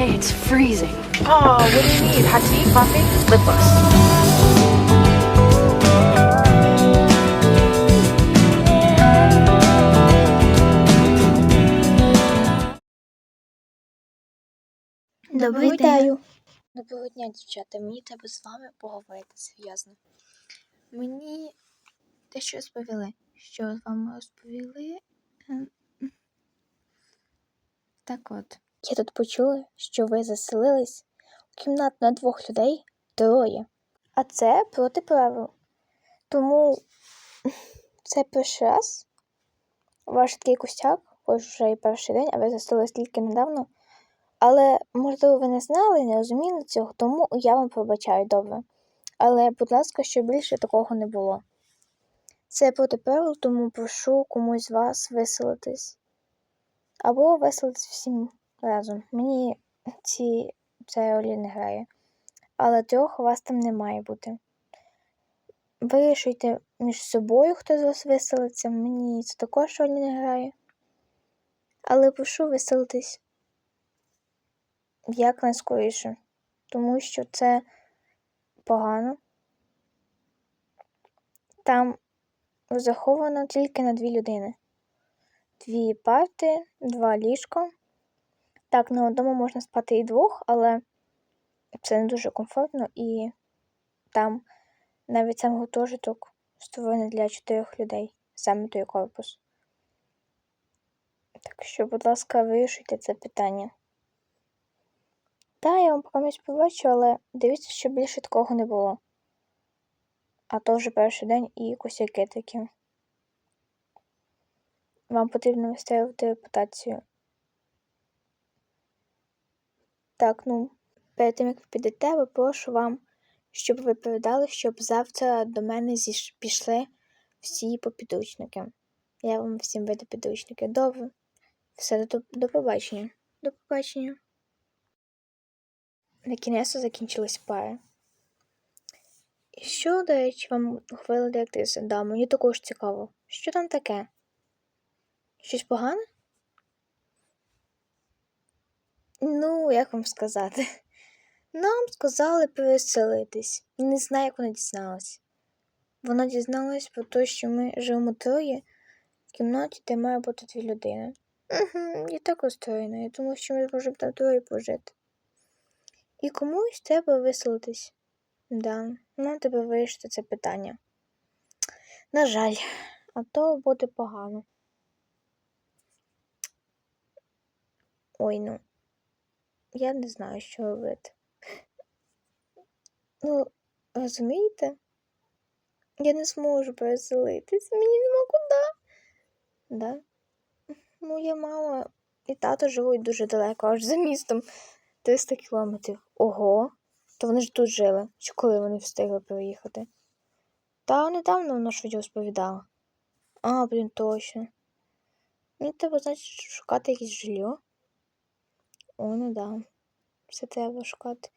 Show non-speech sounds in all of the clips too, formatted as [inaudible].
Hey, it's freezing. Oh, what do you need? Hot tea, coffee, lip gloss. Добрий Вітаю. Доброго дня, дівчата. Мені треба з вами поговорити серйозно. Мені те, що розповіли. Що з вами розповіли? Ем, Так от. Я тут почула, що ви заселились у кімнату на двох людей троє. А це проти правил. Тому [laughs] це перший раз. Ваш такий костяк, хоч вже і перший день, а ви заселились тільки недавно. Але, можливо, ви не знали, не розуміли цього, тому я вам пробачаю добре. Але, будь ласка, щоб більше такого не було. Це проти правил, тому прошу комусь з вас виселитись. Або виселитись всім разом. Мені ці це ролі не грає. Але трьох вас там не має бути. Вирішуйте між собою, хто з вас виселиться. Мені це також ролі не грає. Але прошу виселитись як найскоріше, тому що це погано. Там заховано тільки на дві людини. Дві парти, два ліжка. Так, на одному можна спати і двох, але це не дуже комфортно і там навіть сам гуртожиток створений для чотирьох людей, саме той корпус. Так що, будь ласка, вирішуйте це питання. Та, я вам комусь побачу, але дивіться, щоб більше такого не було. А то вже перший день і косяки такі. Вам потрібно виставити репутацію. Так, ну, перед тим, як ви підете, попрошу вам, щоб ви передали, щоб завтра до мене зіш... пішли всі по підручники. Я вам всім виду підручники. Добре. Все, до, до побачення. До побачення. На кінець закінчилась пара. І що, до речі, вам говорила директриса? Да, мені також цікаво. Що там таке? Щось погане? Ну, як вам сказати? [laughs] Нам сказали переселитись. І не знаю, як вона дізналась. Вона дізналась про те, що ми живемо троє в кімнаті, де має бути дві людини. Угу, я так розстроєна, я думаю, що ми зможемо там троє пожити. І комусь треба виселитись. Да, нам треба вирішити це питання. На жаль, а то буде погано. Ой, ну, я не знаю, що робити. Ну, розумієте? Я не зможу переселитись, мені нема куди. Да? Моя мама і тато живуть дуже далеко, аж за містом. [laughs] 300 кілометрів. Ого, то вони ж тут жили. Чи коли вони встигли приїхати? Та недавно вона щось розповідала. А, блін, точно. Мені треба, значить, шукати якесь жилье. Ну да. Все треба шукати.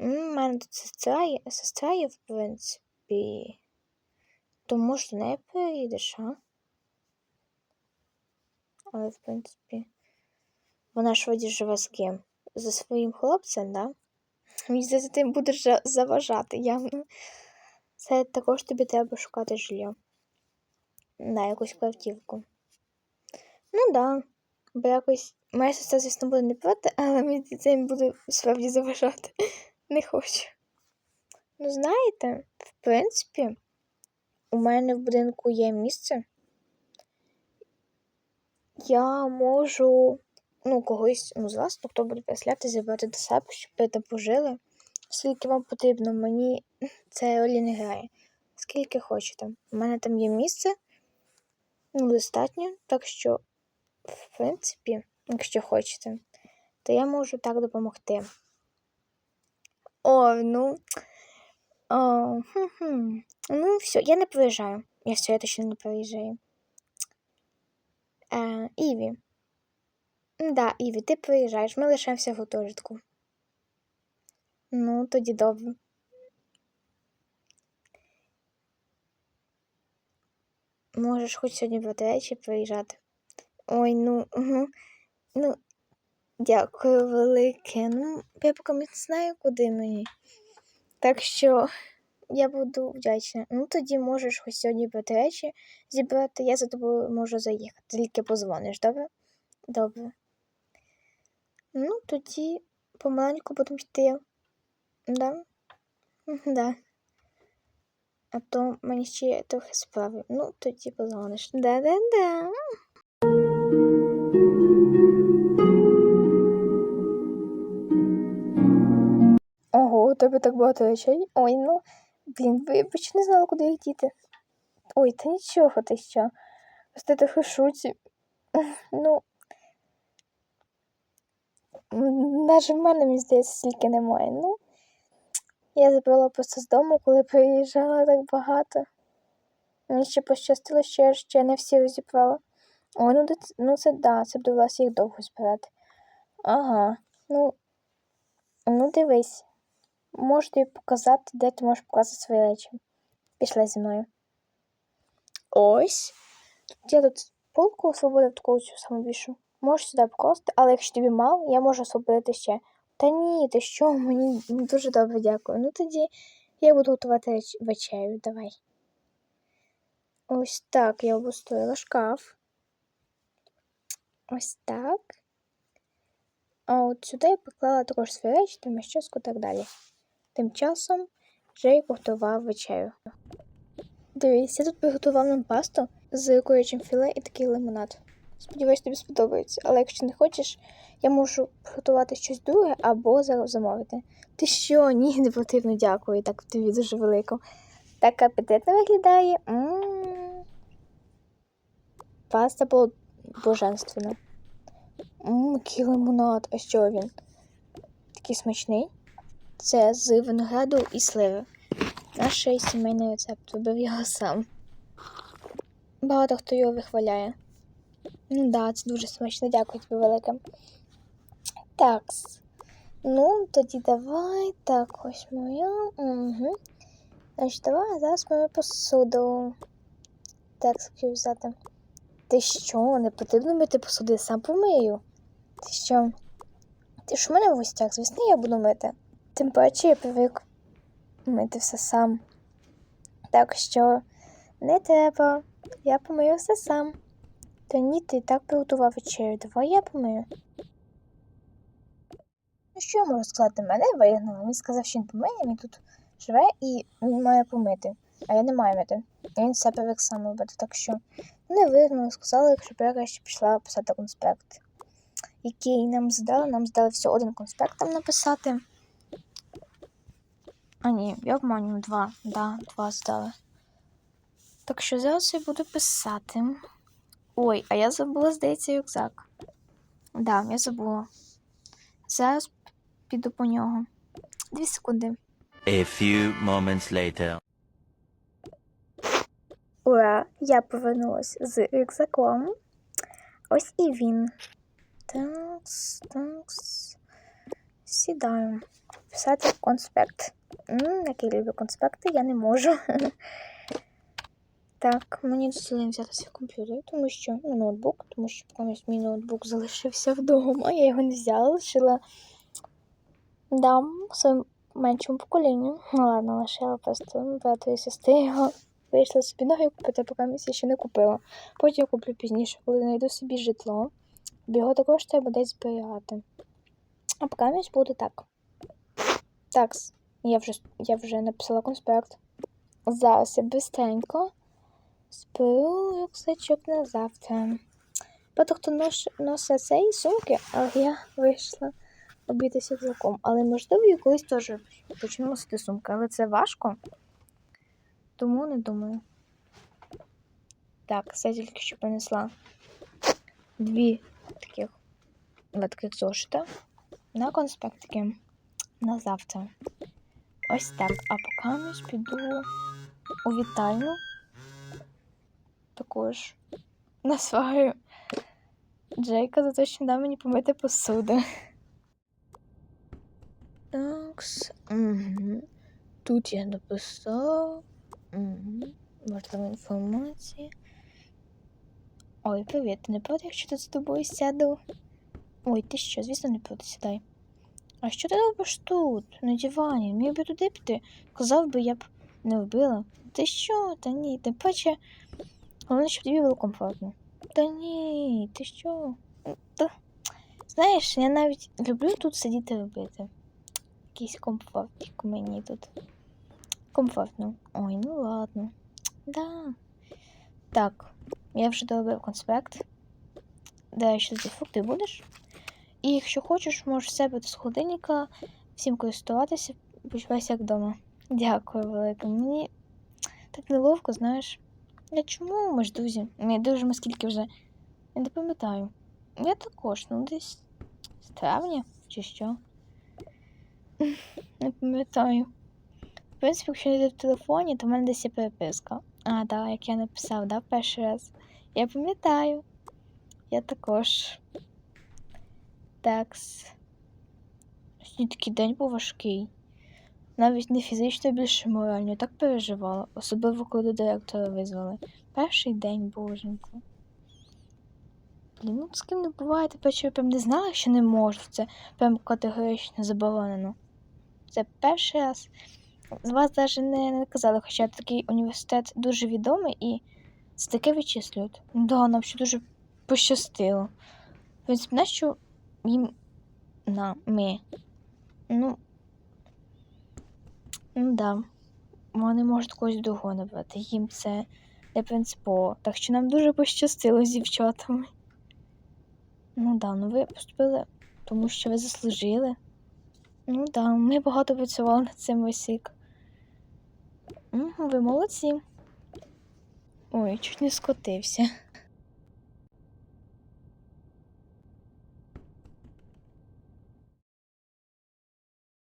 У мене тут сестра є, сестра є, в принципі. То може до неї переїдеш, а? Але, в принципі, вона ж вроді живе з ким? За своїм хлопцем, да? Мені здається, ти будеш заважати явно. Це також тобі треба шукати жилье. Да, якусь квартирку. Ну да. Бо якось моя сестра, звісно, буде не проти, але це їм буде справді заважати. [laughs] Не хочу. Ну, знаєте, в принципі, у мене в будинку є місце. Я можу ну, когось ну, з вас, ну, хто буде переселяти, забрати до себе, щоб ви там пожили. Скільки вам потрібно, мені [laughs] це ролі не грає. Скільки хочете. У мене там є місце, ну, достатньо, так що, в принципі, якщо хочете, то я можу так допомогти. О, ну. О, хм-хм. Ну, все, я не приїжджаю. Я все, я точно не приїжджаю. Е, Іві. Да, Іві, ти приїжджаєш, ми лишаємося в гуртожитку. Ну, тоді добре. Можеш хоч сьогодні проти речі приїжджати. Ой, ну, угу. Ну, Дякую велике. Ну, я поки не знаю, куди мені. Так що я буду вдячна. Ну, тоді можеш хоч сьогодні брати речі зібрати. Я за тобою можу заїхати. Тільки позвониш, добре? Добре. Ну, тоді помаленьку будемо йти. Да? Да. А то мені ще трохи справи. Ну, тоді позвониш. Да-да-да. Тебе так багато речей. Ой, ну, блін, вибач, не знала, куди їх діти. Ой, та нічого ти що. Просто ти в шуці. Ну. Навіть в мене, мені здається, стільки немає. Ну, я забрала просто з дому, коли приїжджала так багато. Мені ще пощастило, що я ще не всі розібрала. Ой, ну, ну це да, це довелося їх довго збирати. Ага, ну, ну дивись. Можу тобі показати, де ти можеш показати свої речі. Пішли зі мною. Ось. Я тут полку освободив таку цю саму більшу. Можеш сюди покласти, але якщо тобі мало, я можу освободити ще. Та ні, ти що, мені дуже добре дякую. Ну тоді я буду готувати вечерю. Давай. Ось так я обустроїла шкаф. Ось так. А от сюди я поклала також свої речі, тому щоску і так далі. Тим часом Джей готував вечерю. Дивись, я тут приготував нам пасту з курячим філе і такий лимонад. Сподіваюсь, тобі сподобається. Але якщо не хочеш, я можу приготувати щось друге або замовити. Ти що? Ні, не потрібно, дякую. Так тобі дуже велико. Так апетитно виглядає. М. Паста була божественна. Ммм, який лимонад. А що він? Такий смачний. Це з винограду і сливи. Наш сімейний рецепт вибив його сам. Багато хто його вихваляє. Ну да, це дуже смачно, дякую тобі велике. Так. Ну, тоді давай. Так, ось моя. Угу. Значить, давай зараз мою посуду. Так, скажу взяти. Ти що, не потрібно мити посуду, я сам помию. Ти що? Ти ж у мене в гостях, звісно, я буду мити. Тим паче я привик мити все сам. Так що не треба. Я помию все сам. Та ні, ти так приготував вечерю. Давай я помию. Ну що я можу сказати? Мене вигнали. Він сказав, що він помиє, він тут живе і він має помити. А я не маю мити. Він все привик сам робити. Так що не вигнали, сказали, щоб я краще пішла писати конспект. Який нам здали, нам здали всього один конспект там написати. А ні, я обманюю два. Да, два здали. Так що зараз я буду писати. Ой, а я забула, здається, рюкзак. Да, я забула. Зараз піду по нього. Дві секунди. A few moments later. Ура! Я повернулася з рюкзаком. Ось і він. Такс, такс. Сідаю. Писати конспект. Як я люблю конспекти, я не можу. [laughs] Так, мені дозволили взяти свій комп'ютер, тому що ну, ноутбук, тому що комусь мій ноутбук залишився вдома, я його не взяла, лишила дам своєму меншому поколінню. Ну ладно, лишила просто брату і сестри його. Вийшла собі ноги купити, поки я ще не купила. Потім куплю пізніше, коли знайду собі житло. Бо його також треба десь зберігати. А поки буде так. Так, я вже, я вже написала конспект. Зараз я бистренько зберу рюкзачок на завтра. Багато хто нос, носить цей сумки, але я вийшла обійтися рюкзаком. Але можливо, я колись теж почну носити сумки, але це важко. Тому не думаю. Так, це тільки що принесла дві таких таких зошита на конспектики на завтра. Ось так. А поки я піду у вітальню. Також насварю Джейка за те, що дав мені помити посуду. Такс. Тут я написав. Угу. Важлива інформація. Ой, привіт, ти не проти, якщо тут з тобою сяду? Ой, ти що, звісно, не проти сідай. А що ти робиш тут, на дивані? Міг би туди піти. Казав би, я б не вбила. Ти що? Та ні, тим паче. Головне, щоб тобі було комфортно. Та ні, ти що? Та... Знаєш, я навіть люблю тут сидіти робити. Якийсь комфортик мені тут. Комфортно. Ой, ну ладно. Да. Так, я вже доробив конспект. Де ще зі фрукти будеш? І якщо хочеш, можеш себе з холодильника всім користуватися, почувайся як вдома. Дякую велике. Мені так неловко, знаєш. Я чому ми ж друзі? Ми дружимо скільки вже. Я не пам'ятаю. Я також, ну десь з травня чи що. [laughs] Не пам'ятаю. В принципі, якщо йде в телефоні, то в мене десь є переписка. А, так, як я написав, да, перший раз. Я пам'ятаю. Я також. Такс. Такий день був важкий. Навіть не фізично, а більше морально. Я так переживала, особливо коли директора визвали. Перший день, боженько. Блін, ну з ким не буває, тепер що я прям не знала, що не можу. Це прям категорично заборонено. Це перший раз. З вас навіть не, не казали, хоча такий університет дуже відомий і це таке відчислюють. Да, нам ще дуже пощастило. В принципі, нащо на ми? Ну, ну да. Вони можуть когось другого набрати. Їм це не принципово. Так що нам дуже пощастило з дівчатами. Ну да, ну ви поступили, тому що ви заслужили. Ну да, ми багато працювали над цим весь ви молодці. Ой, чуть не скотився.